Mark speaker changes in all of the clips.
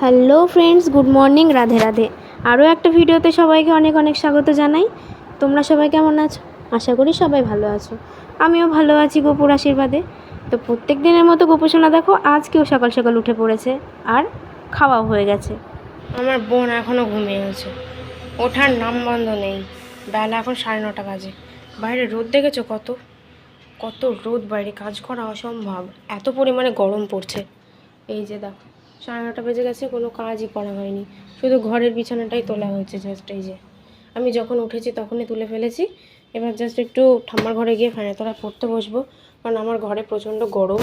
Speaker 1: Hello friends, good morning, Radhe Radhe. আরও একটা ভিডিওতে সবাইকে অনেক অনেক স্বাগত জানাই। তোমরা সবাই কেমন আছো? আশা করি সবাই ভালো আছো। আমিও ভালো আছি গোপুর আশীর্বাদে। তো প্রত্যেক দিনের মতো গোপুসোনা দেখো, আজকেও সকাল সকাল উঠে পড়েছে আর খাওয়াও হয়ে গেছে।
Speaker 2: আমার বোন এখনও ঘুমিয়ে আছে। ওঠার নাম বন্ধ নেই। বেলা এখন সাড়ে নটা বাজে। বাইরে রোদ দেখেছ কত? কত রোদ বাইরে। কাজ করা অসম্ভব। এত পরিমাণে গরম পড়ছে। এই যে দেখো। সাড়ে নটা বেজে গেছে, কোনো কাজই করা হয়নি। শুধু ঘরের বিছানাটাই তোলা হয়েছে জাস্ট এই যে। আমি যখন উঠেছি তখনই তুলে ফেলেছি। এবার জাস্ট একটু ঠাম্মার ঘরে গিয়ে ফ্যানের তলায় পড়তে বসবো, কারণ আমার ঘরে প্রচণ্ড গরম।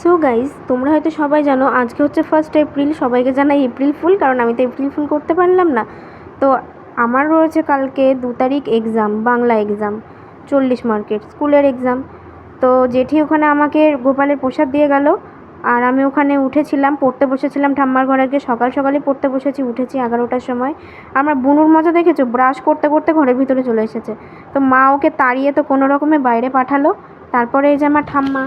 Speaker 1: সো গাইজ তোমরা হয়তো সবাই জানো, আজকে হচ্ছে ফার্স্ট এপ্রিল সবাইকে জানাই এপ্রিল ফুল কারণ আমি তো এপ্রিল ফুল করতে পারলাম না। তো আমার রয়েছে কালকে দু তারিখ এক্সাম বাংলা এক্সাম চল্লিশ মার্কের স্কুলের এক্সাম তো জেঠি ওখানে আমাকে গোপালের প্রসাদ দিয়ে গেল। আর আমি ওখানে উঠেছিলাম, পড়তে বসেছিলাম ঠাম্মার ঘরে গিয়ে। সকাল সকালই পড়তে বসেছি, উঠেছি এগারোটার সময়। আমার বুনুর মজা দেখেছ? ব্রাশ করতে করতে ঘরের ভিতরে চলে এসেছে। তো মা ওকে তাড়িয়ে তো কোনো রকমে বাইরে পাঠালো। তারপরে এই যে আমার ঠাম্মা।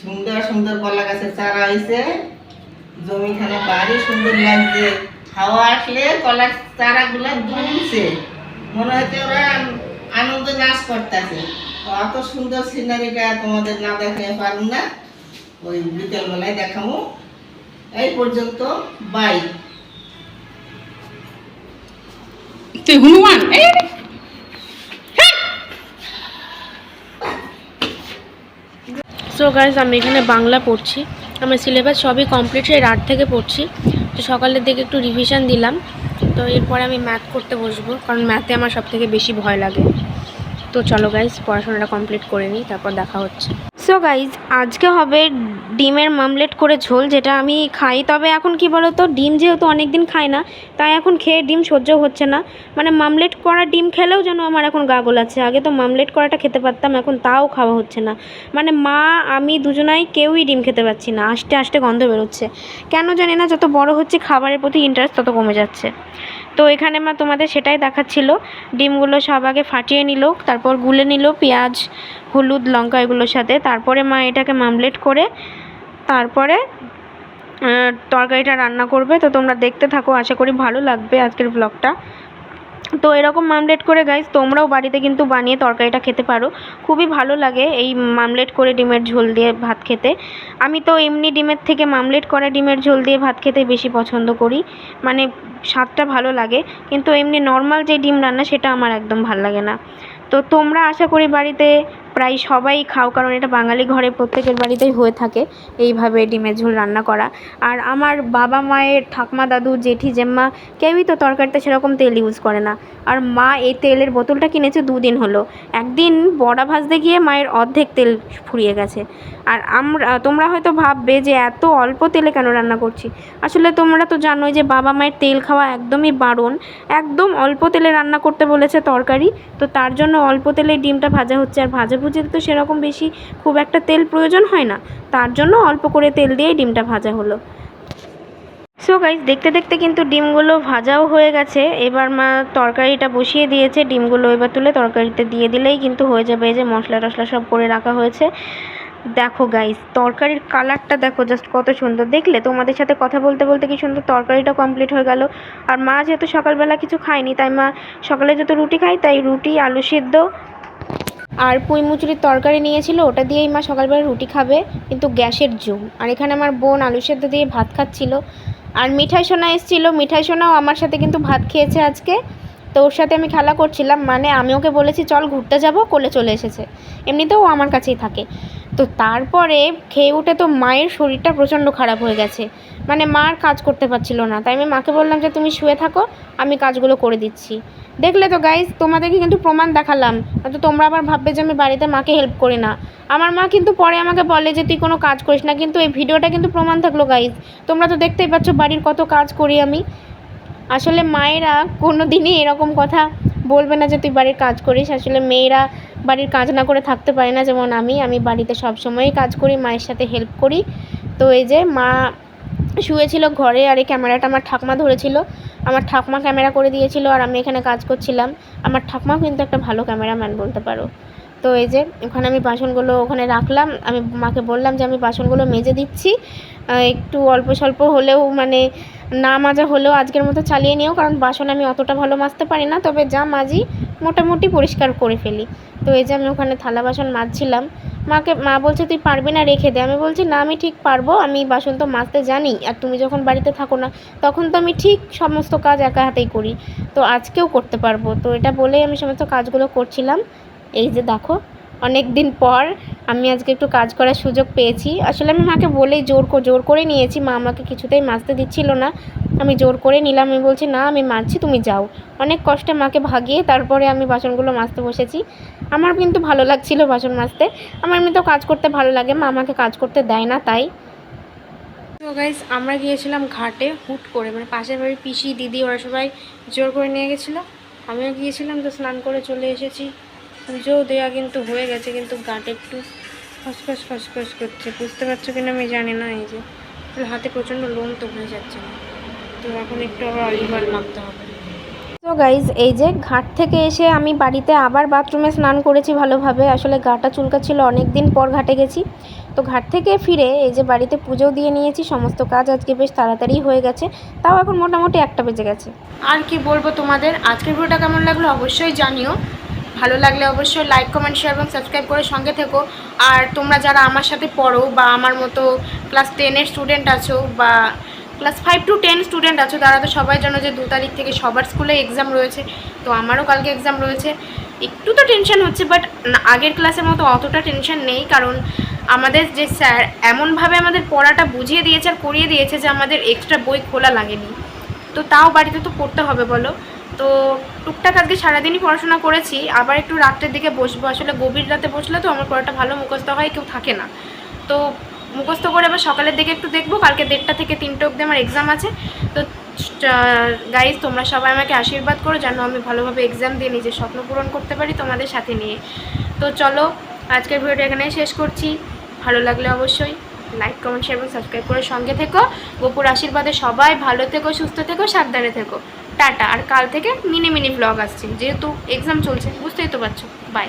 Speaker 3: সুন্দর সুন্দর কলা গাছের চারা হয়েছে জমিখানে বাড়ি সুন্দর লাগছে। হাওয়া আসলে কলার চারাগুলো দুলছে। মনে হচ্ছে ওরা আনন্দ নাচ করতেছে। অত সুন্দর সিনারিটা তোমাদের না দেখে পারুন না। ওই বিকেলবেলায় দেখাবো। এই পর্যন্ত বাই
Speaker 2: সো গাইজ আমি এখানে বাংলা পড়ছি। আমার সিলেবাস সবই কমপ্লিট সেই রাত থেকে পড়ছি। তো সকালের দিকে একটু রিভিশন দিলাম। তো এরপরে আমি ম্যাথ করতে বসবো, কারণ ম্যাথে আমার সব থেকে বেশি ভয় লাগে। তো চলো গাইজ পড়াশোনাটা কমপ্লিট করে নিই, তারপর দেখা হচ্ছে।
Speaker 1: সো গাইজ আজকে হবে ডিমের মামলেট করে ঝোল যেটা আমি খাই। তবে এখন কি বলো তো ডিম যেহেতু অনেক দিন খাই না, তাই এখন খেয়ে ডিম সহ্য হচ্ছে না। মানে মামলেট করা ডিম খেলেও যেন আমার এখন গা গোলাচ্ছে। আগে তো মামলেট করাটা খেতে পারতাম, এখন তাও খাওয়া হচ্ছে না। মানে মা, আমি দুজনাই কেউই ডিম খেতে পারছি না। আস্তে আস্তে গন্ধ বেরোচ্ছে। কেন জানি না, যত বড় হচ্ছে, খাবারের প্রতি ইন্টারেস্ট তত কমে যাচ্ছে। তো এখানে মা তোমাদের সেটাই দেখাচ্ছিল। ডিমগুলো সব আগে ফাটিয়ে নিল, তারপর গুলে নিল পেঁয়াজ, হলুদ, লঙ্কা এগুলোর সাথে। তারপরে মা এটাকে মামলেট করে তারপরে তরকারিটা রান্না করবে। তো তোমরা দেখতে থাকো, আশা করি ভালো লাগবে আজকের ব্লগটা তো এরকম মামলেট করে গাইস তোমরাও বাড়িতে কিন্তু বানিয়ে তরকারিটা খেতে পারো। খুবই ভালো লাগে এই মামলেট করে ডিমের ঝোল দিয়ে ভাত খেতে। আমি তো এমনি ডিমের থেকে মামলেট করা ডিমের ঝোল দিয়ে ভাত খেতে বেশি পছন্দ করি। মানে স্বাদটা ভালো লাগে, কিন্তু এমনি নর্মাল যে ডিম রান্না, সেটা আমার একদম ভালো লাগে না। তো তোমরা আশা করি বাড়িতে প্রায় সবাই খাও, কারণ এটা বাঙালি ঘরে প্রত্যেকের বাড়িতেই হয়ে থাকে এইভাবে ডিমের ঝোল রান্না করা। আর আমার বাবা মায়ের ঠাকমা দাদু, জেঠি, জেম্মা কেউই তো তরকারিতে সেরকম তেল ইউজ করে না। আর মা এই তেলের বোতলটা কিনেছে দুদিন হলো। একদিন বড়া ভাজতে গিয়ে মায়ের অর্ধেক তেল ফুরিয়ে গেছে। আর আমরা, তোমরা হয়তো ভাববে যে এত অল্প তেলে কেন রান্না করছি? আসলে তোমরা তো জানোই যে বাবা মায়ের তেল খাওয়া একদমই বারণ। একদম অল্প তেলে রান্না করতে বলেছে তরকারি, তো তার জন্য অল্প তেলে ডিমটা ভাজা হচ্ছে আর ভাজা ভুজিতে তো সেরকম বেশি খুব একটা তেল প্রয়োজন হয় না। তার জন্য অল্প করে তেল দিয়েই ডিমটা ভাজা হলো। সো গাইজ দেখতে দেখতে কিন্তু ডিমগুলো ভাজাও হয়ে গেছে। এবার মা তরকারিটা বসিয়ে দিয়েছে। ডিমগুলো এবার তুলে তরকারিতে দিয়ে দিলেই কিন্তু হয়ে যাবে যে মশলা টশলা সব করে রাখা হয়েছে। দেখো গাইজ তরকারির কালারটা দেখো জাস্ট কত সুন্দর। দেখলে তোমাদের সাথে কথা বলতে বলতে কি সুন্দর তরকারিটা কমপ্লিট হয়ে গেল। আর মা যেহেতু সকালবেলা কিছু খায়নি, তাই মা সকালে যেহেতু রুটি খাই তাই রুটি, আলু সিদ্ধ আর পুঁই মুচুরির তরকারি নিয়েছিল, ওটা দিয়েই মা সকালবেলা রুটি খাবে, কিন্তু গ্যাসের জুম। আর এখানে আমার বোন আলু সেদ্ধ দিয়ে ভাত খাচ্ছিল। আর মিঠাই সোনা এসেছিল, মিঠাই সোনাও আমার সাথে কিন্তু ভাত খেয়েছে আজকে। তো ওর সাথে আমি খেলা করছিলাম মানে আমি ওকে বলেছি, চল ঘুরতে যাব, কোলে চলে এসেছে। এমনিতেও ও আমার কাছেই থাকে। তো তারপরে খেয়ে উঠে তো মায়ের শরীরটা প্রচণ্ড খারাপ হয়ে গেছে। মানে মার কাজ করতে পারছিল না। তাই আমি মাকে বললাম যে, তুমি শুয়ে থাকো, আমি কাজগুলো করে দিচ্ছি। দেখলে তো গাইজ তোমাদেরকে কিন্তু প্রমাণ দেখালাম। তো তোমরা আবার ভাববে যে, আমি বাড়িতে মাকে হেল্প করি না। আমার মা কিন্তু পরে আমাকে বলে যে, তুই কোনো কাজ করিস না। কিন্তু এই ভিডিওটা কিন্তু প্রমাণ থাকল গাইজ তোমরা তো দেখতেই পাচ্ছ বাড়ির কত কাজ করি আমি। আসলে মায়েরা কোনো দিনই এরকম কথা বলবে না যে, তুই বাড়ির কাজ করিস। আসলে মেয়েরা বাড়ির কাজ না করে থাকতে পারে না। যেমন আমি আমি বাড়িতে সব সময়ই কাজ করি, মায়ের সাথে হেল্প করি। তো এই যে, মা শুয়েছিল ঘরে আর এই ক্যামেরাটা আমার ঠাকমা ধরেছিল। আমার ঠাকমা ক্যামেরা করে দিয়েছিল আর আমি এখানে কাজ করছিলাম। আমার ঠাকমাও কিন্তু একটা ভালো ক্যামেরাম্যান বলতে পারো। তো
Speaker 4: এই যে, ওখানে আমি বাসনগুলো ওখানে রাখলাম। আমি মাকে বললাম যে আমি বাসনগুলো মেজে দিচ্ছি। একটু অল্প স্বল্প হলেও মানে না মাজা হলেও আজকের মতো চালিয়ে নিও, কারণ বাসন আমি অতটা ভালো মাজতে পারি না। তবে যা মাজি মোটামুটি পরিষ্কার করে ফেলি। তো এই যে আমি ওখানে থালা বাসন মাজছিলাম। মাকে, মা বলছে, তুই পারবি না, রেখে দে। আমি বলছি, না, আমি ঠিক পারব। আমি বাসন তো মাজতে জানি। আর তুমি যখন বাড়িতে থাকো না, তখন তো আমি ঠিক সমস্ত কাজ একা হাতেই করি। তো আজকেও করতে পারব। তো এটা বলেই আমি সমস্ত কাজগুলো করছিলাম। এই যে দেখো অনেক দিন পর আমি আজকে একটু কাজ করার সুযোগ পেয়েছি। আসলে আমি মাকে বলেই জোর জোর করে নিয়েছি। মা আমাকে কিছুতেই মাজতে দিচ্ছিল না। আমি জোর করে নিলাম। আমি বলছি, না, আমি মাজছি তুমি যাও। অনেক কষ্টে মাকে ভাগিয়ে তারপরে আমি বাসনগুলো মাজতে বসেছি। আমার কিন্তু ভালো লাগছিল বাসন মাজতে। আমার এমনিতেও কাজ করতে ভালো লাগে, মা আমাকে কাজ করতে দেয় না, তাই।
Speaker 1: তো গাইজ আমরা গিয়েছিলাম ঘাটে হুট করে মানে পাশের বাড়ির পিসি, দিদি, ওরা সবাই জোর করে নিয়ে গেছিল। আমিও গিয়েছিলাম তো স্নান করে চলে এসেছি। পুজোও দেওয়া কিন্তু হয়ে গেছে, কিন্তু ঘাটে একটু খসখস খসখস করছে। বুঝতে পারছ কিনা আমি জানি না, এই যে। হাতে প্রচণ্ড লোম তো হয়ে যাচ্ছে না। তো এখন একটু আবার অলিভার মাখতে হবে।
Speaker 4: তো গাইজ এই যে ঘাট থেকে এসে আমি বাড়িতে আবার বাথরুমে স্নান করেছি ভালোভাবে। আসলে গাটা চুলকাচ্ছিল অনেক দিন পর ঘাটে গেছি। তো ঘাট থেকে ফিরে এই যে বাড়িতে পুজো দিয়ে নিয়েছি, সমস্ত কাজ আজকে বেশ তাড়াতাড়ি হয়ে গেছে। তাও এখন মোটামুটি একটা বেজে গেছে।
Speaker 1: আর কি বলব তোমাদের? আজকের ভিডিওটা কেমন লাগল অবশ্যই জানিও। ভালো লাগলে অবশ্যই লাইক কমেন্ট শেয়ার এবং সাবস্ক্রাইব করে সঙ্গে থেকো। আর তোমরা যারা আমার সাথে পড়ো বা আমার মতো ক্লাস টেনের স্টুডেন্ট আছো বা class five to ten student আছো, তারা তো সবাই জানো যে দু তারিখ থেকে সবার স্কুলে এক্সাম রয়েছে, তো আমারও কালকে এক্সাম রয়েছে। একটু তো টেনশন হচ্ছে বাট আগের ক্লাসের মতো অতটা টেনশন নেই, কারণ আমাদের যে স্যার এমনভাবে আমাদের পড়াটা বুঝিয়ে দিয়েছে আর করিয়ে দিয়েছে যে আমাদের এক্সট্রা বই খোলা লাগেনি। তো তাও বাড়িতে তো পড়তে হবে বলো। তো টুকটাক আজকে সারাদিনই পড়াশোনা করেছি, আবার একটু রাত্রের দিকে বসবো। আসলে গভীর রাতে বসলে তো আমার পড়াটা ভালো মুখস্থ হয়, কেউ থাকে না। তো মুখস্থ করে আবার সকালের দিকে একটু দেখব। কালকে দেড়টা থেকে তিনটে অবধি আমার এক্সাম আছে। তো গাইজ তোমরা সবাই আমাকে আশীর্বাদ করো যেন আমি ভালোভাবে এক্সাম দিয়ে নিজের স্বপ্ন পূরণ করতে পারি তোমাদের সাথে নিয়ে। তো চলো, আজকের ভিডিওটা এখানেই শেষ করছি। ভালো লাগলে অবশ্যই লাইক কমেন্ট শেয়ার এবং সাবস্ক্রাইব করে সঙ্গে থেকো। গোপুর আশীর্বাদে সবাই ভালো থেকো, সুস্থ থেকো, সাবধানে থেকো। টাটা। আর কাল থেকে মিনি মিনি ব্লগ আসছে। যেহেতু এক্সাম চলছে, বুঝতেই তো পারছ। বাই